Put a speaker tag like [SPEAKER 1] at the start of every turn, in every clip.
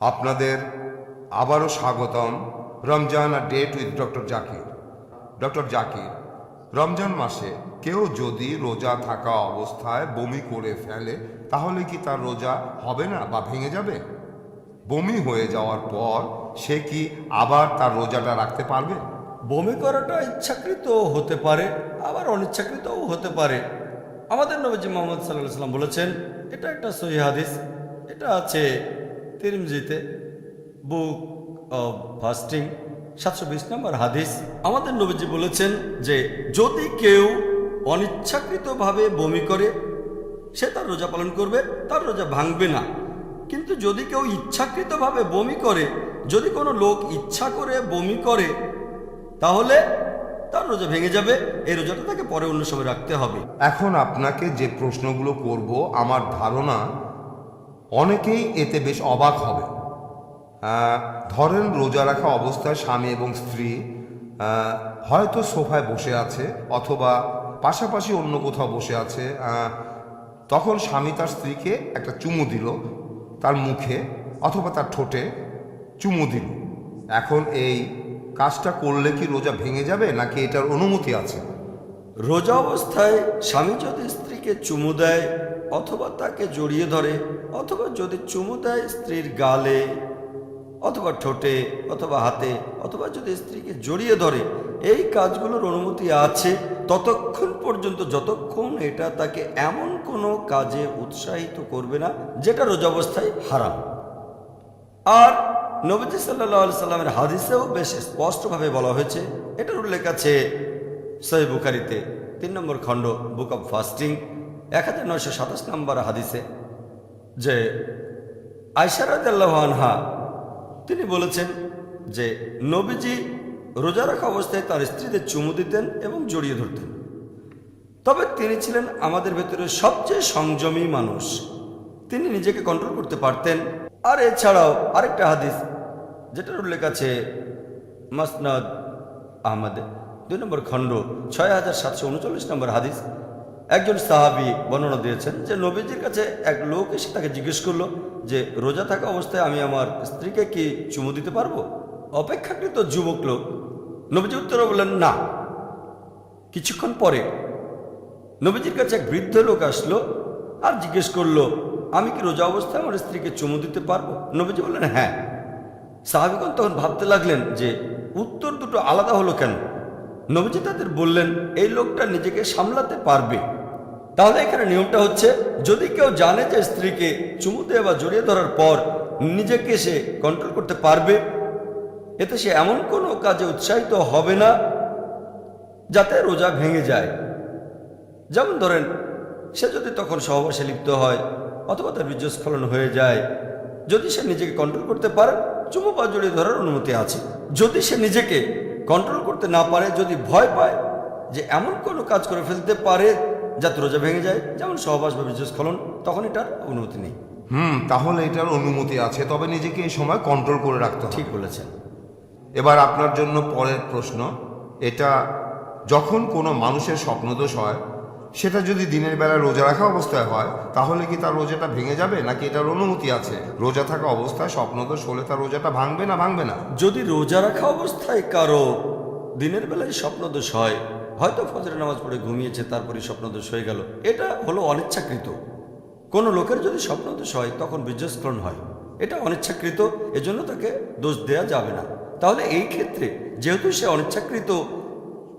[SPEAKER 1] আপনাদের আবারও স্বাগতম রমজান আর date with doctor Zakir doctor Zakir Ramzan মাসে কেউ যদি রোজা থাকা অবস্থায় বমি করে ফেলে তাহলে কি তার রোজা হবে না বা ভেঙে যাবে? বমি হয়ে যাওয়ার পর সে কি আবার তার রোজাটা রাখতে পারবে?
[SPEAKER 2] বমি করাটা ইচ্ছাকৃত হতে পারে আবার অনিচ্ছাকৃতও হতে পারে। আমাদের নবীজি মোহাম্মদ সাল্লাহ সাল্লাম বলেছেন, এটা একটা সহি হাদিস, এটা আছে তিরমিজিতে, বুক অব ফাস্টিং, সাতশো বিশ নম্বর হাদিস। আমাদের নবীজি বলেছেন যে, যদি কেউ অনিচ্ছাকৃতভাবে বমি করে, সে তার রোজা পালন করবে, তার রোজা ভাঙবে না। কিন্তু যদি কেউ ইচ্ছাকৃতভাবে বমি করে, যদি কোনো লোক ইচ্ছা করে বমি করে, তাহলে তার রোজা ভেঙে যাবে, এই রোজাটা তাকে পরে অন্য সময় রাখতে হবে।
[SPEAKER 1] এখন আপনাকে যে প্রশ্নগুলো করব, আমার ধারণা অনেকেই এতে বেশ অবাক হবে। ধরেন রোজা রাখা অবস্থায় স্বামী এবং স্ত্রী হয়তো সোফায় বসে আছে, অথবা পাশাপাশি অন্য কোথাও বসে আছে তখন স্বামী তার স্ত্রীকে একটা চুমু দিল তার মুখে, অথবা তার ঠোঁটে চুমু দিল। এখন এই কাজটা করলে কি রোজা ভেঙে যাবে নাকি এটার অনুমতি আছে?
[SPEAKER 2] রোজা অবস্থায় স্বামী যদি স্ত্রীকে চুমু দেয় অথবা তাকে জড়িয়ে ধরে, অথবা যদি চুমু দেয় স্ত্রীর গালে, অথবা ঠোঁটে, অথবা হাতে, অথবা যদি স্ত্রীকে জড়িয়ে ধরে, এই কাজগুলোর অনুমতি আছে। ততক্ষণ পর্যন্ত, যতক্ষণ এটা তাকে এমন কোনো কাজে উৎসাহিত করবে না, যেটা রোজা অবস্থায় হারাম। আর নবীজি সাল্লাহ সাল্লামের হাদিসেও বেশ স্পষ্টভাবে বলা হয়েছে। এটার উল্লেখ আছে সহি বুখারিতে তিন নম্বর খণ্ড, বুক অব ফাস্টিং, এক হাজার নয়শো সাতাশ নম্বর হাদিসে, যে আয়সারাদ আনহা, তিনি বলেছেন যে নবীজি রোজা রাখা অবস্থায় তার স্ত্রীদের চুমু দিতেন এবং জড়িয়ে ধরতেন। তবে তিনি ছিলেন আমাদের ভেতরে সবচেয়ে সংযমী মানুষ। তিনি নিজেকে কন্ট্রোল করতে পারতেন। আর এছাড়াও আরেকটা হাদিস যেটার উল্লেখ আছে মাসনাদ আহমদে। দুই নম্বর খণ্ড, ছয় হাজার সাতশো উনচল্লিশ নম্বর হাদিস। একজন সাহাবি বর্ণনা দিয়েছেন যে নবীজির কাছে এক লোক এসে তাকে জিজ্ঞেস করল যে, রোজা থাকা অবস্থায় আমি আমার স্ত্রীকে কি চুমু দিতে পারব? অপেক্ষাকৃত যুবক লোক নবীজি উত্তরে বললেন, না। কিছুক্ষণ পরে নবীজির কাছে এক বৃদ্ধ লোক আসলো আর জিজ্ঞেস করল, আমি কি রোজা অবস্থায় আমার স্ত্রীকে চুমু দিতে পারব? নবীজি বললেন হ্যাঁ। সাহাবিগণ তখন ভাবতে লাগলেন যে, উত্তর দুটো আলাদা হলো কেন? নবীজি তাদের বললেন, এই লোকটা নিজেকে সামলাতে পারবে। তাহলে এখানে নিয়মটা হচ্ছে, যদি কেউ জানে যে স্ত্রীকে চুমু দেওয়া বা জড়িয়ে ধরার পর নিজেকে সে কন্ট্রোল করতে পারবে, এতে সে এমন কোনো কাজে উৎসাহিত হবে না যাতে রোজা ভেঙে যায়। যেমন ধরেন, সে যদি তখন সহবাসে লিপ্ত হয় অথবা তার বীর্যস্খলন হয়ে যায়, যদি সে নিজেকে কন্ট্রোল করতে পারে চুমু বা জড়িয়ে ধরার অনুমতি আছে। যদি সে নিজেকে কন্ট্রোল করতে না পারে যদি ভয় পায় যে এমন কোনো কাজ করে ফেলতে পারে যাতে রোজা ভেঙে যায় যেমন সহবাস বা বীর্যস্খলন তখন এটার অনুমতি নেই।
[SPEAKER 1] হুম তাহলে এটার অনুমতি আছে তবে নিজেকে এই সময় কন্ট্রোল করে রাখতে
[SPEAKER 2] ঠিক বলেছেন।
[SPEAKER 1] এবার আপনার জন্য পরের প্রশ্ন এটা যখন কোনো মানুষের স্বপ্নদোষ হয় সেটা যদি দিনের বেলা রোজা রাখা অবস্থায় হয়, তাহলে কি তার রোজাটা ভেঙে যাবে? নাকি এটার অনুমতি আছে? রোজা থাকা অবস্থায় স্বপ্নদোষ হলে তার রোজাটা ভাঙবে না ভাঙবে না?
[SPEAKER 2] যদি রোজা রাখা অবস্থায় কারও দিনের বেলায় স্বপ্নদোষ হয়, হয়তো ফজরের নামাজ পড়ে ঘুমিয়েছে, তারপরে স্বপ্নদোষ হয়ে গেল। এটা হলো অনিচ্ছাকৃত। কোনো লোকের যদি স্বপ্নদোষ হয়, তখন বীর্যস্খলন হয়। এটা অনিচ্ছাকৃত, এজন্য তাকে দোষ দেয়া যাবে না। তাহলে এই ক্ষেত্রে যেহেতু সে অনিচ্ছাকৃত,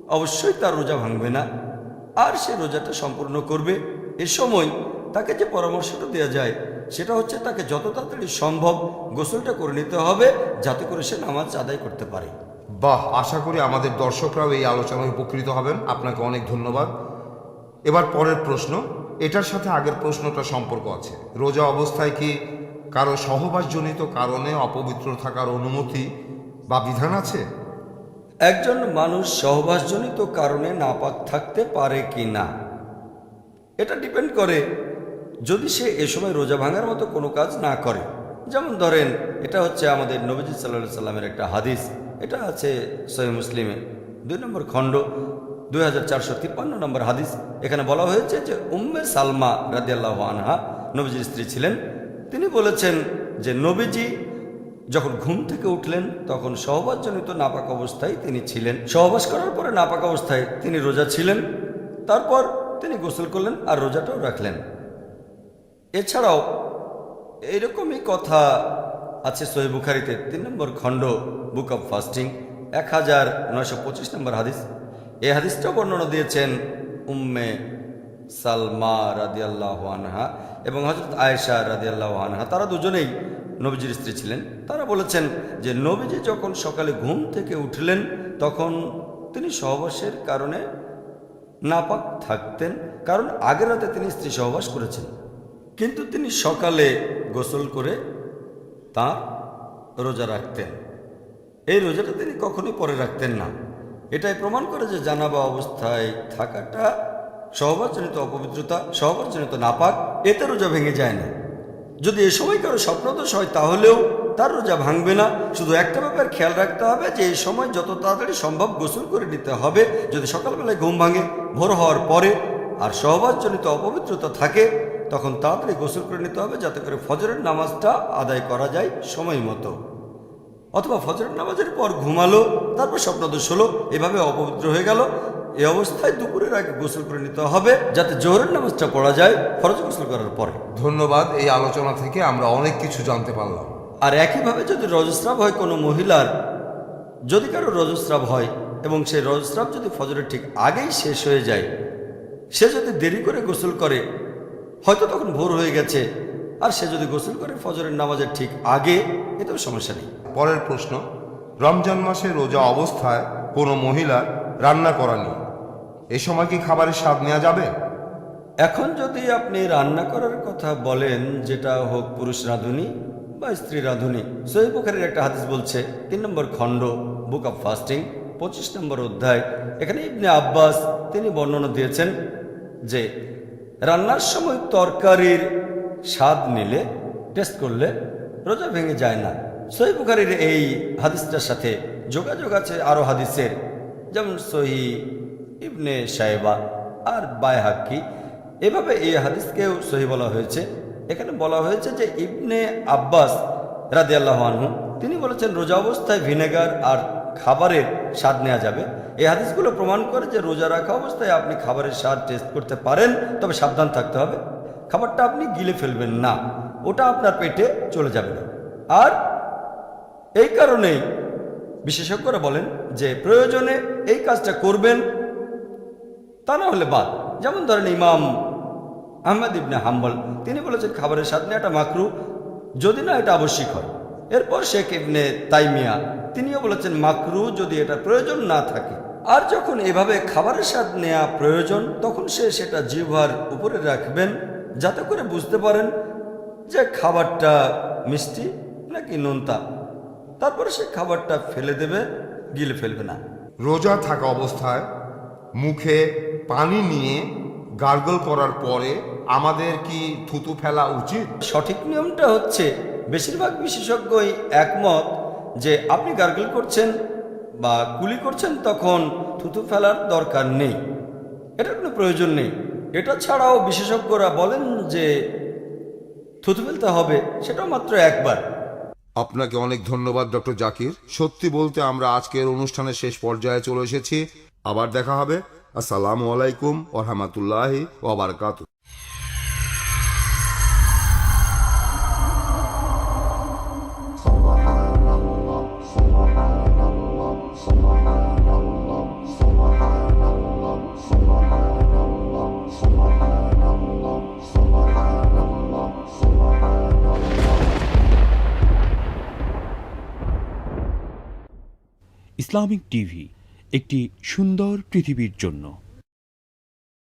[SPEAKER 2] অবশ্যই তার রোজা ভাঙবে না। আর সে রোজাটা সম্পূর্ণ করবে। এ সময় তাকে যে পরামর্শটা দেওয়া যায়, সেটা হচ্ছে তাকে যত তাড়াতাড়ি সম্ভব গোসলটা করে নিতে হবে, যাতে করে সে নামাজ আদায় করতে পারে।
[SPEAKER 1] বাহ, আশা করি আমাদের দর্শকরাও এই আলোচনায় উপকৃত হবেন। আপনাকে অনেক ধন্যবাদ। এবার পরের প্রশ্ন, এটার সাথে আগের প্রশ্নটা সম্পর্ক আছে। রোজা অবস্থায় কি কারও সহবাসজনিত কারণে অপবিত্র থাকার অনুমতি বা বিধান আছে?
[SPEAKER 2] একজন মানুষ সহবাসজনিত কারণে নাপাক থাকতে পারে কি না? এটা ডিপেন্ড করে যদি সে এ সময় রোজা ভাঙার মতো কোনো কাজ না করে। যেমন ধরেন, এটা হচ্ছে আমাদের নবীজি সাল্লাহ সাল্লামের একটা হাদিস। এটা আছে সহি মুসলিমে। দুই নম্বর খণ্ড, দুই হাজার চারশো তিপ্পান্ন নম্বর হাদিস। এখানে বলা হয়েছে যে উম্মে সালমা রাদিয়াল্লাহ আনহা নবীজির স্ত্রী ছিলেন। তিনি বলেছেন যে নবীজি যখন ঘুম থেকে উঠলেন, তখন সহবাসজনিত নাপাক অবস্থায় তিনি ছিলেন। সহবাস করার পরে নাপাক অবস্থায় তিনি রোজা ছিলেন। তারপর তিনি গোসল করলেন আর রোজাটাও রাখলেন। এছাড়াও এইরকমই কথা আছে সহি বুখারিতে। তিন নম্বর খণ্ড, বুক অব ফাস্টিং, এক হাজার নয়শো পঁচিশ নম্বর হাদিস। এই হাদিসটা বর্ণনা দিয়েছেন উম্মে সালমা রাদিয়াল্লাহ আনহা এবং হজরত আয়েশা রাদিয়াল্লাহ আনহা। তারা দুজনেই নবীজির স্ত্রী ছিলেন। তারা বলেছেন যে নবীজি যখন সকালে ঘুম থেকে উঠলেন, তখন তিনি সহবাসের কারণে নাপাক থাকতেন, কারণ আগের রাতে তিনি স্ত্রী সহবাস করেছেন। কিন্তু তিনি সকালে গোসল করে তার রোজা রাখতেন। এই রোজাটা তিনি কখনোই পরে রাখতেন না। এটাই প্রমাণ করে যে জানাবা অবস্থায় থাকাটা সহবাসজনিত অপবিত্রতা, সহবাসজনিত নাপাক, এতে রোজা ভেঙে যায় না। যদি এ সময় কারও স্বপ্নদোষ হয়, তাহলেও তার রোজা ভাঙবে না। শুধু একটা ব্যাপার খেয়াল রাখতে হবে যে এই সময় যত তাড়াতাড়ি সম্ভব গোসল করে নিতে হবে, যদি সকালবেলায় ঘুম ভাঙে, ভোর হওয়ার পরে আর সহবাসজনিত অপবিত্রতা থাকে, তখন তাড়াতাড়ি গোসল করে নিতে হবে, যাতে করে ফজরের নামাজটা আদায় করা যায় সময় মতো। অথবা ফজরের নামাজের পর ঘুমালো, তারপর স্বপ্নদোষ হলো, এভাবে অপবিত্র হয়ে গেল এই অবস্থায় দুপুরের আগে গোসল করে নিতে হবে যাতে জোহরের নামাজটা পড়া যায় ফরজ গোসল করার পরে।
[SPEAKER 1] ধন্যবাদ এই আলোচনা থেকে আমরা অনেক কিছু জানতে পারলাম।
[SPEAKER 2] আর একইভাবে যদি রজস্রাব হয় কোনো মহিলার যদি কারও রজস্রাব হয় এবং সেই রজস্রাব যদি ফজরের ঠিক আগেই শেষ হয়ে যায় সে যদি দেরি করে গোসল করে হয়তো তখন ভোর হয়ে গেছে আর সে যদি গোসল করে ফজরের নামাজের ঠিক আগে এতেও সমস্যা নেই।
[SPEAKER 1] পরের প্রশ্ন রমজান মাসে রোজা অবস্থায় কোনো মহিলা রান্না করানি এ সময় কি খাবারের স্বাদ নেওয়া যাবে?
[SPEAKER 2] এখন যদি আপনি রান্না করার কথা বলেন, যেটা হোক পুরুষ রাঁধুনি বা স্ত্রী রাঁধুনি, সহি একটা হাদিস বলছে, তিন নম্বর খণ্ড, বুক অফ ফাস্টিং, পঁচিশ নম্বর অধ্যায়। এখানে ইবনে আব্বাস, তিনি বর্ণনা দিয়েছেন যে, রান্নার সময় তরকারির স্বাদ নিলে, টেস্ট করলে রোজা ভেঙে যায় না। সহি এই হাদিসটার সাথে যোগাযোগ আছে আরও হাদিসের, যেমন সহি ইবনে সাহেবা আর বায়হাক্কি এভাবে এই হাদিসকেও সহি বলা হয়েছে। এখানে বলা হয়েছে যে ইবনে আব্বাস রাদি আনহু, তিনি বলেছেন, রোজা অবস্থায় ভিনেগার আর খাবারের স্বাদ নেওয়া যাবে। এই হাদিসগুলো প্রমাণ করে যে রোজা রাখা অবস্থায় আপনি খাবারের স্বাদ টেস্ট করতে পারেন, তবে সাবধান থাকতে হবে। খাবারটা আপনি গিলে ফেলবেন না, ওটা আপনার পেটে চলে যাবে না। আর এই কারণেই বিশেষজ্ঞরা বলেন যে প্রয়োজনে এই কাজটা করবেন তা না হলে বাদ। যেমন ধরেন ইমাম আহমেদ ইবনে হাম্বল, তিনি বলেছেন খাবারের স্বাদ নেওয়াটা মাকরু, যদি না এটা আবশ্যিক হয় এরপর শেখ ইবনে তাইমিয়া, তিনিও বলেছেন মাকরু যদি এটা প্রয়োজন না থাকে। আর যখন এভাবে খাবারের স্বাদ নেওয়া প্রয়োজন, তখন সে সেটা জিহ্বার উপরে রাখবেন, যাতে করে বুঝতে পারেন যে খাবারটা মিষ্টি নাকি নোনতা। তারপরে সে খাবারটা ফেলে দেবে, গিলে ফেলবে না।
[SPEAKER 1] রোজা থাকা অবস্থায় মুখে পানি নিয়ে গার্গল করার পরে আমাদের কি থুতু ফেলা উচিত?
[SPEAKER 2] সঠিক নিয়মটা হচ্ছে বেশিরভাগ বিশেষজ্ঞই একমত যে আপনি গার্গল করছেন বা কুলি করছেন তখন থুতু ফেলার দরকার নেই। এটার কোনো প্রয়োজন নেই। এটা ছাড়াও বিশেষজ্ঞরা বলেন যে থুতু ফেলতে হবে সেটাও মাত্র একবার।
[SPEAKER 1] আপনাকে অনেক ধন্যবাদ ডক্টর জাকির। সত্যি বলতে আমরা আজকের অনুষ্ঠানের শেষ পর্যায়ে চলে এসেছি। আবার দেখা হবে। আসসালামু আলাইকুম ওরহামাতুল্লাহি ওবারকাত
[SPEAKER 3] ইসলামিক টিভি একটি সুন্দর পৃথিবীর জন্য।